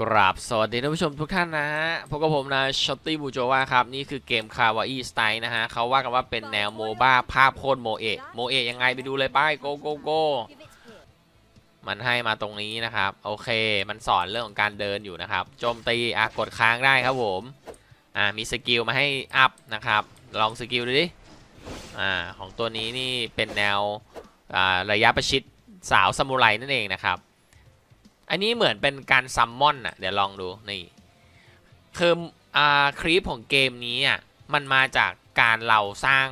กราบสวัสดีท่านผู้ชมทุกท่านนะฮะพบกับผมนะช็อตตี้บูโจวาครับ นี่คือเกมคาวาอีสไตล์นะฮะเขาว่ากันว่าเป็นแนวโมบ้าภาพโคตรโมเอะโมเอะยังไงไปดูเลยไปโกโกโกมันให้มาตรงนี้นะครับ โอเค มันสอนเรื่องของการเดินอยู่นะครับ โจมตีอะกดค้างได้ครับผมอ่ามีสกิลมาให้อัพนะครับ ลองสกิลดูดิอ่าของตัวนี้นี่เป็นแนวอ่าระยะประชิดสาวซามูไรนั่นเองนะครับ อันนี้เหมือนเป็นการซัมมอนอะเดี๋ยวลองดูนี่คืออ่าคลิปของเกมนี้อะมันมาจากการเราสร้าง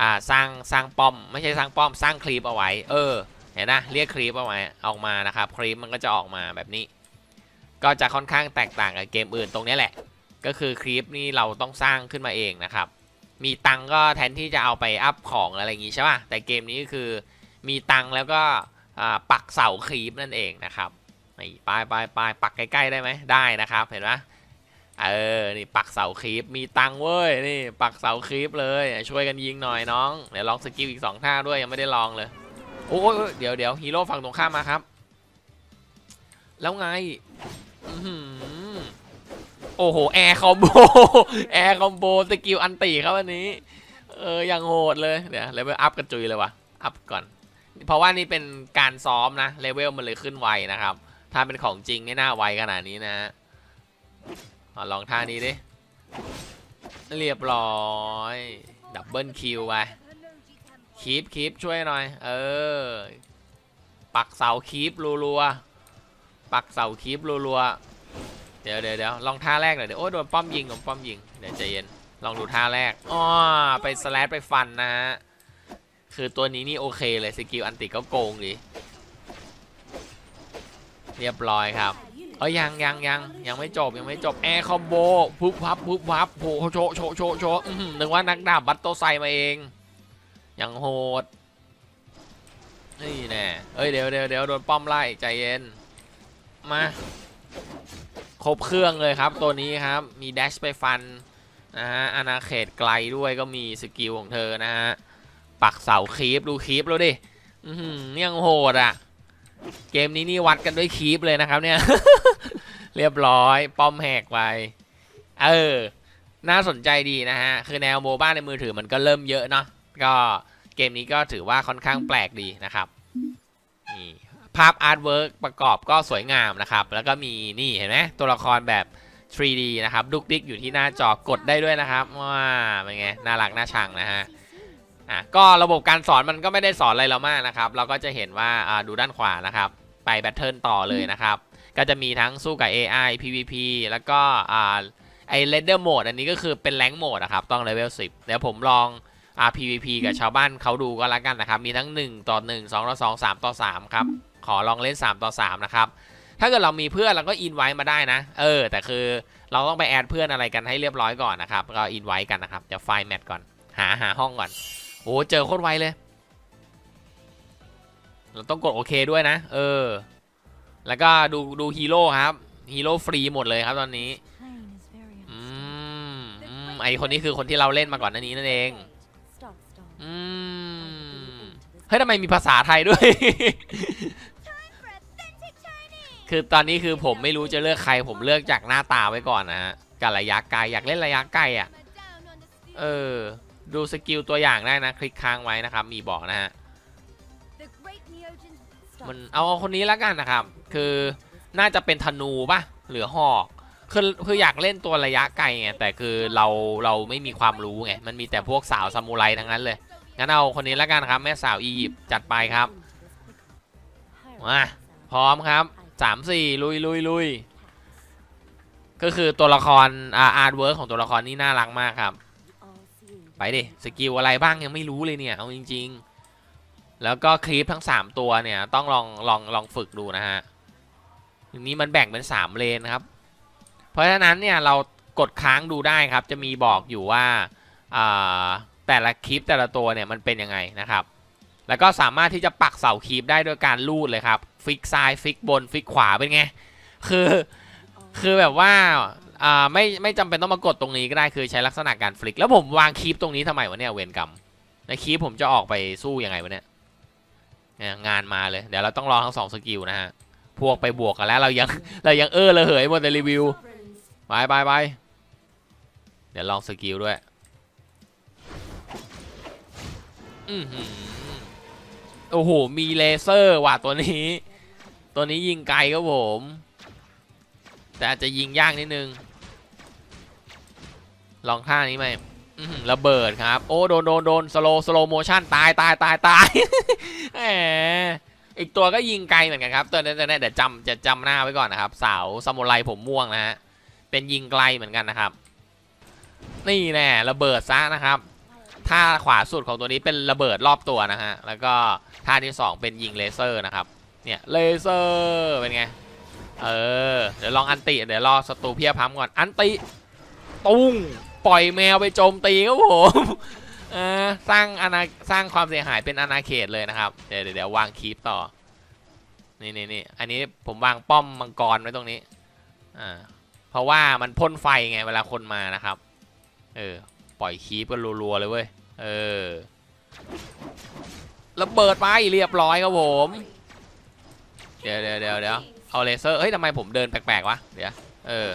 อ่าสร้างสร้างป้อม ไม่ใช่สร้างป้อมสร้างคลิปเอาไว้ เออเห็นนะเรียกคลิปเอาไว้ออกมานะครับคลิปมันก็จะออกมาแบบนี้ ก็จะค่อนข้างแตกต่างกับเกมอื่นตรงนี้แหละ ก็คือคลิปนี่เราต้องสร้างขึ้นมาเองนะครับ มีตังก็แทนที่จะเอาไปอัพของอะไรอย่างงี้ใช่ป่ะแต่เกมนี้คือมีตังแล้วก็ ปักเสาคลิปนั่นเองนะครับนี่ปลายปลายปลายปักใกล้ๆได้ไหมได้นะครับเห็นไหมเออ นี่ปักเสาคลิป มีตังเว้ย นี่ปักเสาคลิปเลย ช่วยกันยิงหน่อยน้อง เดี๋ยวลองสกิลอีกสองท่าด้วยยังไม่ได้ลองเลย โอ้ยเดี๋ยวเดี๋ยวฮีโร่ฝั่งตรงข้ามมาครับ แล้วไง โอ้โห แอร์คอมโบ แอร์คอมโบสกิลอันตีครับวันนี้ เออยังโหดเลย เดี๋ยวเลเวลอัพกระจุยเลยวะอัพก่อน เพราะว่านี่เป็นการซ้อมนะเลเวลมันเลยขึ้นไวนะครับ ถ้าเป็นของจริงไม่น่าไวขนาดนี้นะฮะลองท่านี้ดิ เรียบร้อยดับเบิลคิวไปคีปคีปช่วยหน่อย เออ ปักเสาคีปรัวๆปักเสาคีปรัวๆเดี๋ยวเดี๋ยวเดี๋ยวลองท่าแรกหน่อยเดี๋ยวโอ้ยโดนป้อมยิงโดนป้อมยิงเดี๋ยวใจเย็นลองดูท่าแรกอ๋อไปสแลชไปฟันนะฮะ คือตัวนี้นี่โอเคเลยสกิลอันติก็โกงดีเรียบร้อยครับเอ้ยยังยังยังยังไม่จบยังไม่จบแอร์คอมโบพุบพับพุบพับโผโชโชโชโชนึกว่านักดาบบัตโตไซมาเองยังโหดนี่แน่เอ้ยเดี๋ยวเดี๋ยวเดี๋ยวโดนป้อมไล่ใจเย็นมาครบเครื่องเลยครับตัวนี้ครับมีแดชไปฟันนะฮะอาณาเขตไกลด้วยก็มีสกิลของเธอนะฮะ ปักเสาคีปดูคีปแล้วดิอือหือยังโหดอะ เกมนี้นี่วัดกันด้วยคีปเลยนะครับ เนี่ย เรียบร้อยป้อมแหกไป เออ น่าสนใจดีนะฮะ คือแนวโมบ้าในมือถือมันก็เริ่มเยอะเนาะ ก็เกมนี้ก็ถือว่าค่อนข้างแปลกดีนะครับ นี่ภาพอาร์ตเวิร์กประกอบก็สวยงามนะครับ แล้วก็มีนี่เห็นไหมตัวละครแบบ 3D นะครับ ดุกดิกอยู่ที่หน้าจอกดได้ด้วยนะครับว้าเป็นไง น่ารักน่าชังนะฮะ อะก็ระบบการสอนมันก็ไม่ได้สอนอะไรเรามากนะครับ เราก็จะเห็นว่าดูด้านขวานะครับ ไปแบทเทิลต่อเลยนะครับ ก็จะมีทั้งสู้กับ AI PVP แล้วก็อ่าไอเรนเดอร์โหมดอันนี้ก็คือเป็นแรงโหมดนะครับ ต้องเลเวล10 เดี๋ยวผมลองอ่า PVP กับชาวบ้านเขาดูก็แล้วกันนะครับ มีทั้ง 1 ต่อ 1 2 ต่อ 2 3 ต่อ 3 ครับ ขอลองเล่น 3 ต่อ 3 นะครับ ถ้าเกิดเรามีเพื่อนเราก็อินไว้มาได้นะ เออ แต่คือเราต้องไปแอดเพื่อนอะไรกันให้เรียบร้อยก่อนนะครับ ก็อินไว้กันนะครับเดี๋ยวไฟล์แมทก่อน หาหาห้องก่อน โอ้เจอโคตรไวเลย เราต้องกดโอเคด้วยนะ เออ แล้วก็ดูดูฮีโร่ครับ ฮีโร่ฟรีหมดเลยครับตอนนี้ อืมอืมไอคนนี้คือคนที่เราเล่นมาก่อนหน้านี้นั่นเอง อืม เฮ้ยทำไมมีภาษาไทยด้วย คือตอนนี้คือผมไม่รู้จะเลือกใคร ผมเลือกจากหน้าตาไว้ก่อนนะฮะกับระยะไกลอยากเล่นระยะไกลอะ เออ ดูสกิลตัวอย่างได้นะ คลิกค้างไว้นะครับ มีบอกนะฮะมันเอาคนนี้แล้วกันนะครับ คือน่าจะเป็นธนูป่ะหรือหอกคือคืออยากเล่นตัวระยะไกลไงแต่คือเราเราไม่มีความรู้ไงมันมีแต่พวกสาวซามูไรทั้งนั้นเลยงั้นเอาคนนี้แล้วกันครับ แม่สาวอียิปต์จัดไปครับมาพร้อมครับสามสี่ลุยลุยลุยก็คือตัวละครอาอาร์ตเวิร์กของตัวละครนี่น่ารักมากครับ ไปดิสกิลอะไรบ้างยังไม่รู้เลยเนี่ยเอาจริง ๆ แล้วก็คลิปทั้ง 3 ตัวเนี่ยต้องลองลองลองฝึกดูนะฮะทีนี้มันแบ่งเป็น 3 เลนครับ เพราะฉะนั้นเนี่ยเรากดค้างดูได้ครับ จะมีบอกอยู่ว่าอ่าแต่ละคลิปแต่ละตัวเนี่ยมันเป็นยังไงนะครับ แล้วก็สามารถที่จะปักเสาคลิปได้โดยการลูดเลยครับ ฟิกซ้ายฟิกบนฟิกขวาเป็นไงคือคือแบบว่า อ่าไม่ไม่จำเป็นต้องมากดตรงนี้ก็ได้คือใช้ลักษณะการฟลิก แล้วผมวางคีปตรงนี้ทำไมวะเนี่ยเวรกรรมในคีปผมจะออกไปสู้ยังไงวะเนี่ยงานมาเลยเดี๋ยวเราต้องรอทั้งสองสกิลนะฮะพวกไปบวกกันแล้วเรายังเรายังเออระเหยหมดในรีวิวไปไปไปเดี๋ยวลองสกิลด้วยอือหือโอ้โหมีเลเซอร์ว่ะตัวนี้ ตัวนี้ยิงไกลครับผม แต่อาจจะยิงยากนิดนึง ลองท่านี้ไหมระเบิดครับ โอ้โดนโดนโดนสโลสโลโมชั่นตายตายตายตายแหมอีกตัวก็ยิงไกลเหมือนกันครับตัวนี้ตัวนี้เดี๋ยวจำจะจำหน้าไว้ก่อนนะครับสาวซามูไรผมม่วงนะฮะเป็นยิงไกลเหมือนกันนะครับ นี่แน่ระเบิดซะนะครับท่าขวาสุดของตัวนี้เป็นระเบิดรอบตัวนะฮะแล้วก็ท่าที่สองเป็นยิงเลเซอร์นะครับเนี่ยเลเซอร์เป็นไงเออเดี๋ยวลองอันติเดี๋ยวรอศัตรูเพียบพัมก่อนอันติตุ้ง ปล่อยแมวไปโจมตีครับผมสร้างอาณาสร้างความเสียหายเป็นอาณาเขตเลยนะครับ เดี๋ยวเดี๋ยววางคีปต่อ นี่นี่นี่อันนี้ผมวางป้อมมังกรไว้ตรงนี้ อ่า เพราะว่ามันพ่นไฟไงเวลาคนมานะครับ เออ ปล่อยคีปกันรัวๆเลยเว้ย เออระเบิดไปเรียบร้อยครับผม เดี๋ยวเดี๋ยวเดี๋ยวเดี๋ยวเอาเลเซอร์ เฮ้ยทำไมผมเดินแปลกๆวะ เดี๋ยว เออ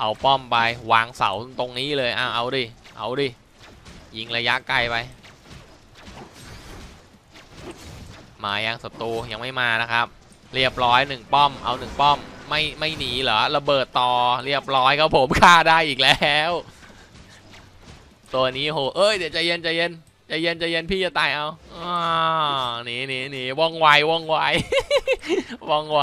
เอาป้อมไปวางเสาตรงนี้เลยอะเอาดิเอาดิยิงระยะไกลไป มายังศัตรูยังไม่มานะครับ เรียบร้อยหนึ่งป้อมเอาหนึ่งป้อมไม่ไม่หนีเหรอระเบิดต่อเรียบร้อยครับผมฆ่าได้อีกแล้ว ตัวนี้โหเอ้ยเดี๋ยวใจเย็นใจเย็นใจเย็นใจเย็นพี่จะตายเอาอ่าหนีหนีหนีว่องไวว่องไวว่องไว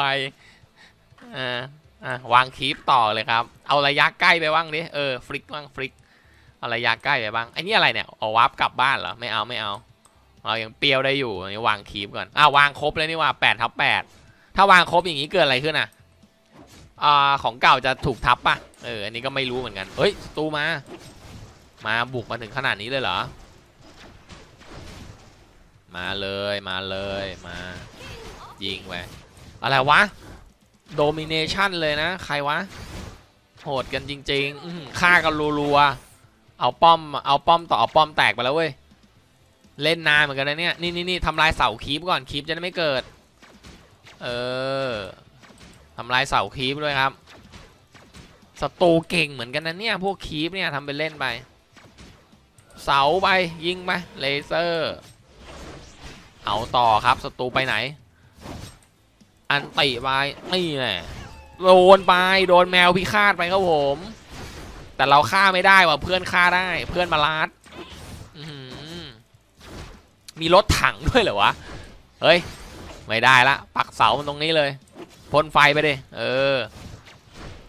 อ่า อะวางคีปต่อเลยครับ เอาระยะใกล้ไปบ้างดิเออฟลิกบ้างฟลิกเอาระยะใกล้ไปบ้างไอ้นี่อะไรเนี่ยเอาวาร์ปกลับบ้านเหรอไม่เอาไม่เอาเรายังเปรียวได้อยู่อันนี้วางคีปก่อนอะวางครบเลยนี่ว่าแปดทับแปดถ้าวางครบอย่างนี้เกิดอะไรขึ้นอะอ่าของเก่าจะถูกทับป่ะเอออันนี้ก็ไม่รู้เหมือนกันเฮ้ยสตูมา มาบุกมาถึงขนาดนี้เลยเหรอมาเลยมาเลยมายิงไปอะไรวะ โดมิเนชันเลยนะ ใครวะ โหดกันจริงๆฆ่ากันรัวๆเอาป้อม เอาป้อมต่อเอาป้อมแตกไปแล้วเว้ย เล่นนานเหมือนกันนะเนี่ย นี่นี่นี่ทำลายเสาคีปก่อนคีปจะได้ไม่เกิด เออทำลายเสาคีปด้วยครับศัตรูเก่งเหมือนกันนะเนี่ย พวกคีปเนี่ยทำเป็นเล่นไป เสาไปยิงไปเลเซอร์ เอาต่อครับศัตรูไปไหน อันติไปนี่แหละโดนไปโดนแมวพิฆาตไปครับผม แต่เราฆ่าไม่ได้ว่ะเพื่อนฆ่าได้ เพื่อนมาลัดมีรถถังด้วยเหรอวะเฮ้ยไม่ได้ละ ปักเสามันตรงนี้เลยพ่นไฟไปดิเออ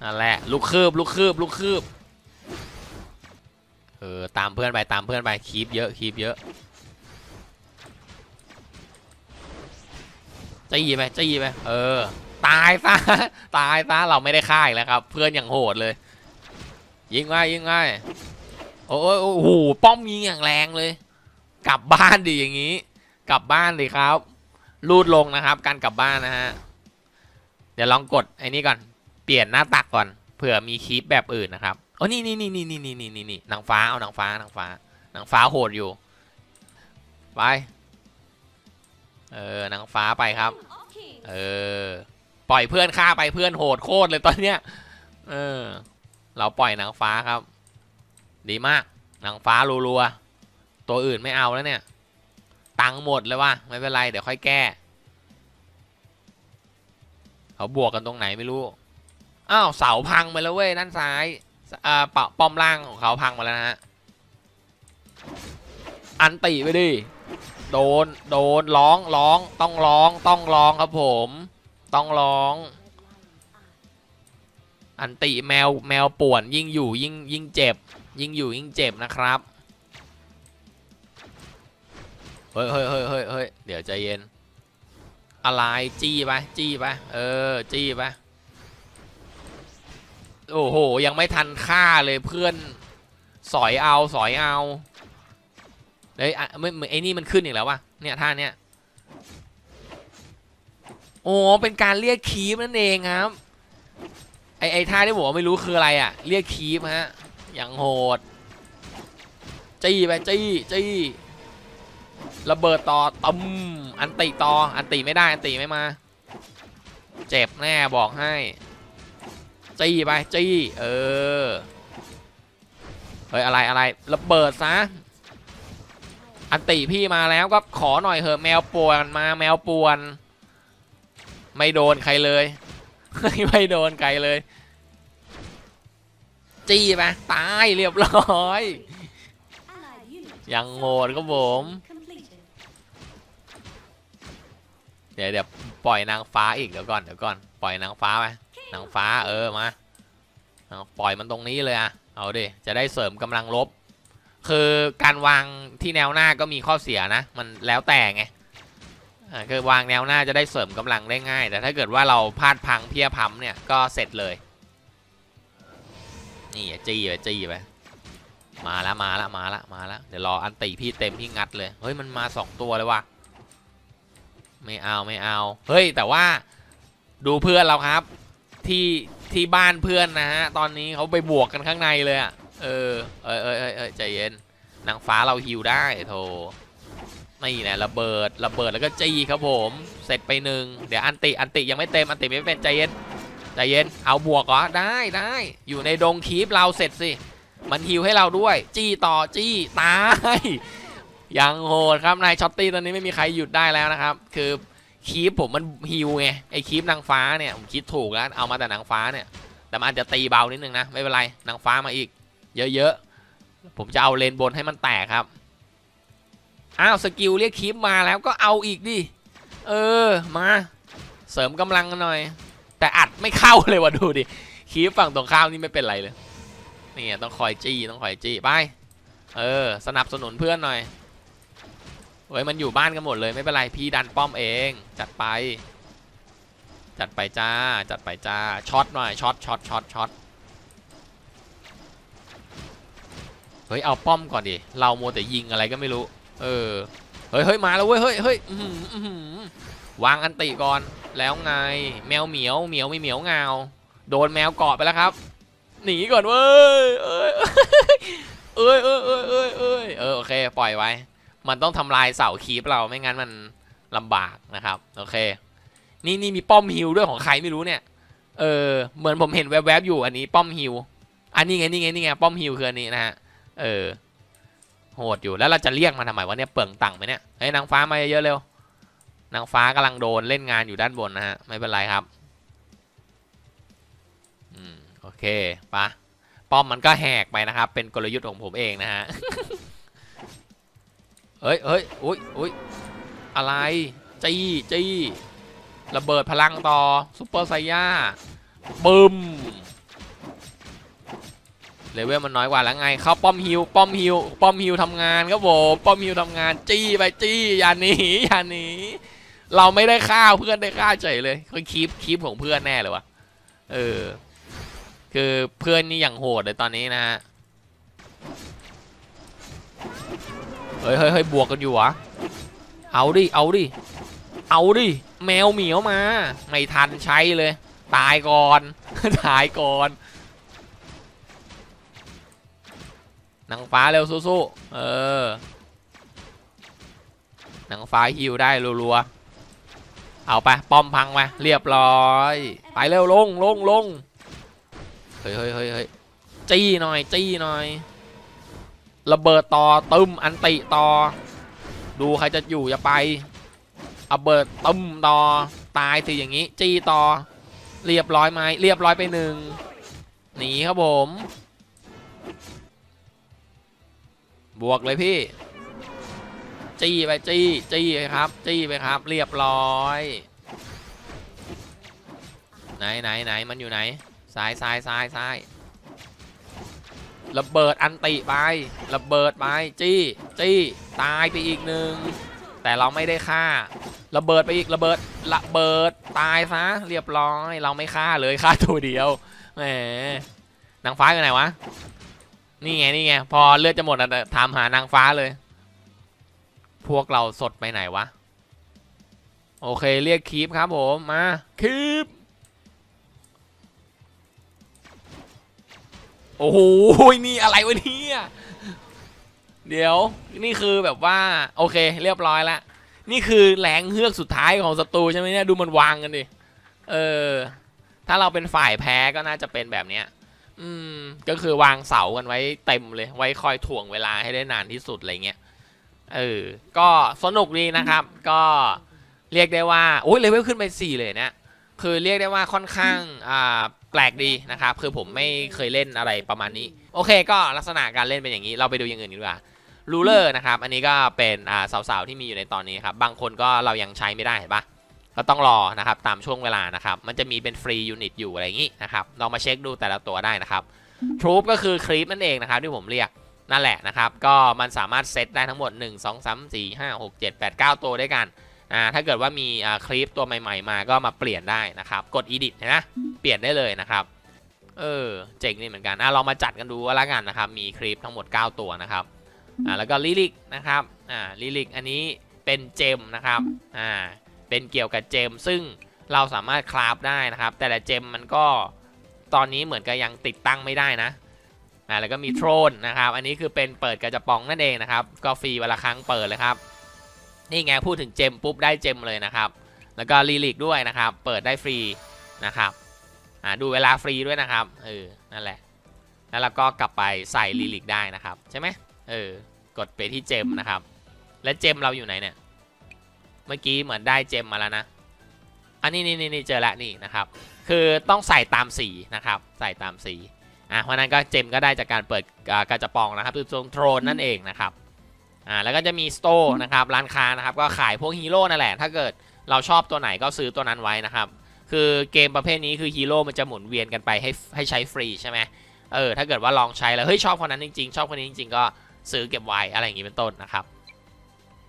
นั่นแหละลูกคืบลูกคืบลูกคืบเออตามเพื่อนไปตามเพื่อนไปคีบเยอะคีบเยอะ จี้ไปจี้ไปเออ ตายซะตายซะเราไม่ได้ฆ่าอีกแล้วครับ เพื่อนอย่างโหดเลย ยิงง่ายยิงง่ายโอ้ยโอ้โหป้อมยิงอย่างแรงเลย กลับบ้านดิอย่างนี้ กลับบ้านดิครับรูดลงนะครับ การกลับบ้านนะฮะเดี๋ยวลองกดไอ้นี่ก่อนเปลี่ยนหน้าตักก่อนเผื่อมีคลิปแบบอื่นนะครับโอ้นี่นี่นี่นี่นี่นี่นี่นี่นี่นางฟ้าเอานางฟ้านางฟ้านางฟ้าโหดอยู่ไปเออนางฟ้าไปครับ เออ ปล่อยเพื่อนฆ่าไปเพื่อนโหดโคตรเลยตอนเนี้ย เออ เราปล่อยนางฟ้าครับ ดีมาก นางฟ้ารัวๆ ตัวอื่นไม่เอาแล้วเนี่ย ตังหมดเลยว่ะ ไม่เป็นไร เดี๋ยวค่อยแก้ เขาบวกกันตรงไหนไม่รู้ อ้าวเสาพังไปแล้วเว้ยด้านซ้ายอ่าป้อมล่างของเขาพังมาแล้วนะฮะ อันติไปดิ โดน โดน ร้อง ร้อง ต้องร้อง ต้องร้องครับผม ต้องร้อง อันติแมว แมวป่วน ยิ่งอยู่ ยิ่ง ยิ่งเจ็บ ยิ่งอยู่ ยิ่งเจ็บนะครับ เฮ้ยเฮ้ยเฮ้ยเฮ้ยเฮ้ยเดี๋ยวใจเย็น อะไร จี้ไป จี้ไป เออ จี้ไป โอ้โห ยังไม่ทันฆ่าเลยเพื่อน สอยเอา สอยเอา เฮ้ยอะไม่ไอ้นี่มันขึ้นอีกแล้ววะเนี่ยท่าเนี้ยโอ้เป็นการเรียกคีปนั่นเองครับไอไอท่าที่ผมไม่รู้คืออะไรอะ เรียกคีปฮะอย่างโหดจี้ไปจี้จี้ระเบิดต่อตึมอันติต่ออันติไม่ได้อันติไม่มา เจ็บแน่บอกให้จี้ไปจี้เออเฮ้ยอะไรอะไรระเบิดซะ อันติพี่มาแล้วก็ขอหน่อยเหอะแมวป่วนมาแมวป่วน ไม่โดนใครเลย ไม่โดนใครเลย จี้ไปตายเรียบร้อย ยังโหดครับผมเดี๋ยวเดี๋ยวปล่อยนางฟ้าอีกเดี๋ยวก่อนเดี๋ยวก่อนปล่อยนางฟ้าไปนางฟ้าเออมาเอาปล่อยมันตรงนี้เลยอะเอาดิจะได้เสริมกำลังลบ คือการวางที่แนวหน้าก็มีข้อเสียนะ มันแล้วแต่ไงคือวางแนวหน้าจะได้เสริมกำลังได้ง่าย แต่ถ้าเกิดว่าเราพลาดพังเพี้ยพัมเนี่ยก็เสร็จเลย นี่จี้ไปจี้ไปมาแล้วมาแล้วมาแล้วมาแล้วเดี๋ยวรออันติพี่เต็มพี่งัดเลยเฮ้ยมันมาสองตัวเลยว่ะไม่เอาไม่เอาเฮ้ยแต่ว่าดูเพื่อนเราครับที่ที่บ้านเพื่อนนะฮะตอนนี้เขาไปบวกกันข้างในเลยอะ่ะ เออเออเออเออเออใจเย็นนางฟ้าเราฮิวได้โธ่นี่แหละระเบิดระเบิดแล้วก็จี้ครับผม เสร็จไปหนึ่งเดี๋ยวอันติอันติยังไม่เต็มอันติไม่เป็นใจเย็นใจเย็นเอาบวกเหรอได้ได้อยู่ในดงคีปเราเสร็จสิมันฮิวให้เราด้วย จี้ต่อจี้ตายยังโหดครับนายช็อตตี้ตอนนี้ไม่มีใครหยุดได้แล้วนะครับ คือคีปผมมันฮิวไงไอคีปนางฟ้าเนี่ยผมคิดถูกแล้วเอามาแต่นางฟ้าเนี่ยแต่มันอาจจะตีเบานิดนึงนะไม่เป็นไรนางฟ้ามาอีก เยอะๆ ผมจะเอาเลนบนให้มันแตกครับ อ้าวสกิลเรียกคีปมาแล้วก็เอาอีกดิ เออมาเสริมกำลังกันหน่อย แต่อัดไม่เข้าเลยว่ะดูดิคีปฝั่งตรงข้ามนี่ไม่เป็นไรเลย นี่ต้องคอยจี้ต้องคอยจี้ไป เออสนับสนุนเพื่อนหน่อยเฮ้ยมันอยู่บ้านกันหมดเลยไม่เป็นไรพี่ดันป้อมเอง จัดไป จัดไปจ้าจัดไปจ้าช็อตหน่อยช็อตช็อตช็อตช็อต เฮ้ยเอาป้อมก่อนดิเราโมวแต่ยิงอะไรก็ไม่รู้ เออเฮ้ยเฮ้ยมาแล้วเว้ยเฮ้ยเฮ้ยวางอันติก่อนแล้วไง แมวเหมียวเหมียวไม่เหมียวเงาโดนแมวเกาะไปแล้วครับ หนีก่อนเว้ยเอ้ยเอ้ยเอ้ยเอ้ยเอ้ยเอ้ยเออโอเคปล่อยไว้ มันต้องทำลายเสาคีปเราไม่งั้นมันลำบากนะครับโอเค นี่นี่มีป้อมฮิวด้วยของใครไม่รู้เนี่ยเออเหมือนผมเห็นแวบๆอยู่อันนี้ป้อมฮิวอันนี้ไงนี่ไงนี่ไงป้อมฮิวคืออันนี้นะฮะ เออ โหดอยู่แล้วเราจะเรียกมาทำไมวะเนี่ยเปลืองตังค์ไหมเนี่ยเฮ้ยนางฟ้ามาเยอะเร็วนางฟ้ากำลังโดนเล่นงานอยู่ด้านบนนะฮะไม่เป็นไรครับอืมโอเคปะป้อมมันก็แหกไปนะครับ เป็นกลยุทธ์ของผมเองนะฮะเฮ้ยเฮ้ยอุ้ยอุ้ยอะไรจี้จี้ระเบิดพลังต่อซุปเปอร์ไซย่าบึ้ม เลเวลมันน้อยกว่าแล้วไงเข้าป้อมฮิวป้อมฮิวป้อมฮิวทำงานครับผมป้อมฮิวทำงานจี้ไปจี้อย่าหนีอย่าหนีเราไม่ได้ฆ่าเพื่อนได้ฆ่าเฉยเลยคือคีปคีปของเพื่อนแน่เลยวะเออ คือเพื่อนนี่อย่างโหดเลยตอนนี้นะฮะเฮ้ยเฮ้ยเฮ้ยบวกกันอยู่วะเอาดิเอาดิเอาดิแมวเหมียวมา ไม่ทันใช้เลย ตายก่อนตายก่อน นางฟ้าเร็วสู้ๆเออนางฟ้าฮิวได้รัวๆเอาไปป้อมพังมาเรียบร้อย ไปเร็วลงลงลงเฮ้ยเฮ้ยเฮ้ยเฮ้ยจี้หน่อยจี้หน่อย ระเบิดต่อตึมอันติต่อ ดูใครจะอยู่จะไปเอาเบิดตึมต่อตายสิอย่างนี้ จี้ต่อ เรียบร้อยไหมเรียบร้อยไปหนึ่งหนีครับผม บวกเลยพี่ จี้ไปจี้จี้ไปครับ จี้ไปครับ เรียบร้อย ไหนไหนไหนมันอยู่ไหนซ้ายซ้ายซ้ายซ้ายระเบิดอันติไประเบิดไปจี้จี้ตายไปอีกหนึ่งแต่เราไม่ได้ฆ่า ระเบิดไปอีกระเบิดระเบิดตายซะเรียบร้อย เราไม่ฆ่าเลยฆ่าตัวเดียวแหมนางฟ้าอยู่ไหนวะ นี่ไงนี่ไงพอเลือดจะหมดอะถามหานางฟ้าเลย พวกเราสดไปไหนวะ โอเคเรียกคีปครับผมมาคีปโอ้โหนี่อะไรวะเนี่ยเดี๋ยวนี่คือแบบว่า โอเค เรียบร้อยแล้วนี่คือแรงเฮือกสุดท้ายของศัตรูใช่ไหมเนี่ยดูมันวางกันดิเออ ถ้าเราเป็นฝ่ายแพ้ก็น่าจะเป็นแบบเนี้ย อืม ก็คือวางเสากันไว้เต็มเลย ไว้คอยถ่วงเวลาให้ได้นานที่สุดอะไรเงี้ย เออ ก็สนุกดีนะครับ ก็เรียกได้ว่าโอ้ยเลเวลขึ้นไป 4 เลยเนี่ย คือเรียกได้ว่าค่อนข้าง อ่า แปลกดีนะครับ คือผมไม่เคยเล่นอะไรประมาณนี้ โอเค ก็ลักษณะการเล่นเป็นอย่างนี้ เราไปดูอย่างอื่นดีกว่ารูเลอร์นะครับ อันนี้ก็เป็น อ่า สาวๆ ที่มีอยู่ในตอนนี้ครับ บางคนก็เรายังใช้ไม่ได้เห็นปะ ก็ต้องรอนะครับตามช่วงเวลานะครับ มันจะมีเป็นฟรียูนิตอยู่อะไรอย่างนี้นะครับลองมาเช็คดูแต่ละตัวได้นะครับทรูปก็คือครีปนั่นเองนะครับที่ผมเรียกนั่นแหละนะครับ ก็มันสามารถเซตได้ทั้งหมด 1 2 3 4 5 6 7 8 9 ตัวด้วยกันอ่าถ้าเกิดว่ามีคลิปตัวใหม่ ๆ มาก็มาเปลี่ยนได้นะครับ กด edit นไหมเปลี่ยนได้เลยนะครับเออเจ๋งนี่เหมือนกันอะลองมาจัดกันดูว่าละกันนะครับ มีคลิปทั้งหมด 9 ตัวนะครับอ่าแล้วก็ลิลิกนะครับอ่าลิลิกอันนี้เป็นเจมนะครับอ่า เป็นเกี่ยวกับเจม ซึ่งเราสามารถคราฟได้นะครับ แต่ละเจมมันก็ตอนนี้เหมือนกับยังติดตั้งไม่ได้นะอ่าแล้วก็มีโทรนนะครับ อันนี้คือเป็นเปิดกระจะปองนั่นเองนะครับ ก็ฟรีวันละครั้งเปิดเลยครับ นี่ไงพูดถึงเจมปุ๊บได้เจมเลยนะครับ แล้วก็ลิลิกด้วยนะครับ เปิดได้ฟรีนะครับอ่าดูเวลาฟรีด้วยนะครับ เออ นั่นแหละ แล้วเราก็กลับไปใส่ลิลิกได้นะครับ ใช่ไหมเออ กดไปที่เจมนะครับ และเจมเราอยู่ไหนเนี่ย เมื่อกี้เหมือนได้เจมมาแล้วนะ อันนี้นี่นี่เจอละนี่นะครับ คือต้องใส่ตามสีนะครับ ใส่ตามสี อะเพราะนั้นก็เจมก็ได้จากการเปิดอ่ากระจปองนะครับคือตรงโทรนนั่นเองนะครับ อ่าแล้วก็จะมีสโตร์นะครับร้านค้านะครับก็ขายพวกฮีโร่นั่นแหละ ถ้าเกิดเราชอบตัวไหนก็ซื้อตัวนั้นไว้นะครับ คือเกมประเภทนี้คือฮีโร่มันจะหมุนเวียนกันไปให้ให้ใช้ฟรีใช่ไหมเออถ้าเกิดว่าลองใช้แล้วเฮ้ยชอบคนนั้นจริงๆ ชอบคนนี้จริงๆก็ซื้อเก็บไว้อะไรอย่างนี้เป็นต้นนะครับ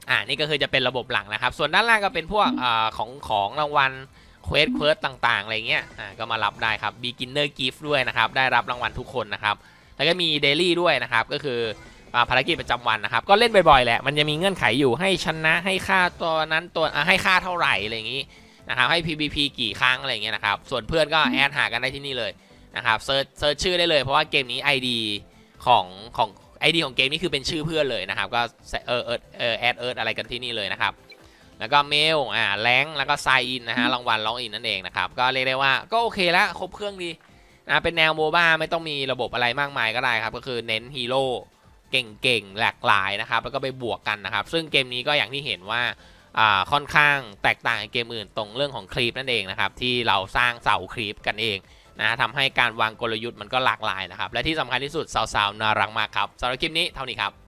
อ่านี่ก็คือจะเป็นระบบหลังนะครับ ส่วนด้านล่างก็เป็นพวกอ่าของของรางวัลเควสเควสต่างๆอะไรเงี้ยอ่าก็มารับได้ครับ beginner gift ด้วยนะครับ ได้รับรางวัลทุกคนนะครับ แล้วก็มี daily ด้วยนะครับ ก็คืออ่าภารกิจประจำวันนะครับ ก็เล่นบ่อยๆแหละ มันจะมีเงื่อนไขอยู่ให้ชนะให้ค่าตัวนั้นตัวอ่าให้ค่าเท่าไหร่อะไรอย่างนี้นะครับ ให้ PVP กี่ครั้งอะไรอย่างเงี้ยนะครับ ส่วนเพื่อนก็แอดหากันได้ที่นี่เลยนะครับเซิร์ชเซิร์ชชื่อได้เลยเพราะว่าเกมนี้ ID ของของ ID ของเกมนี้คือเป็นชื่อเพื่อนเลยนะครับ ก็เออเออเออแอดเอิร์ดอะไรกันที่นี่เลยนะครับ แล้วก็เมลอ่าแรงแล้วก็ไซอินนะฮะรางวัลล็อกอินนั่นเองนะครับ ก็เรียกได้ว่าก็โอเคแล้วครบเครื่องดีนะเป็นแนวโมบ้าไม่ต้องมีระบบอะไรมากมายก็ได้ครับ ก็คือเน้นฮีโร่เก่งๆหลากหลายนะครับ แล้วก็ไปบวกกันนะครับ ซึ่งเกมนี้ก็อย่างที่เห็นว่าอ่าค่อนข้างแตกต่างจากเกมอื่นตรงเรื่องของคลิปนั่นเองนะครับที่เราสร้างเสาคลิปกันเอง นะทำให้การวางกลยุทธ์มันก็หลากหลายนะครับ และที่สำคัญที่สุดสาวๆน่ารักมากครับสำหรับคลิปนี้เท่านี้ครับ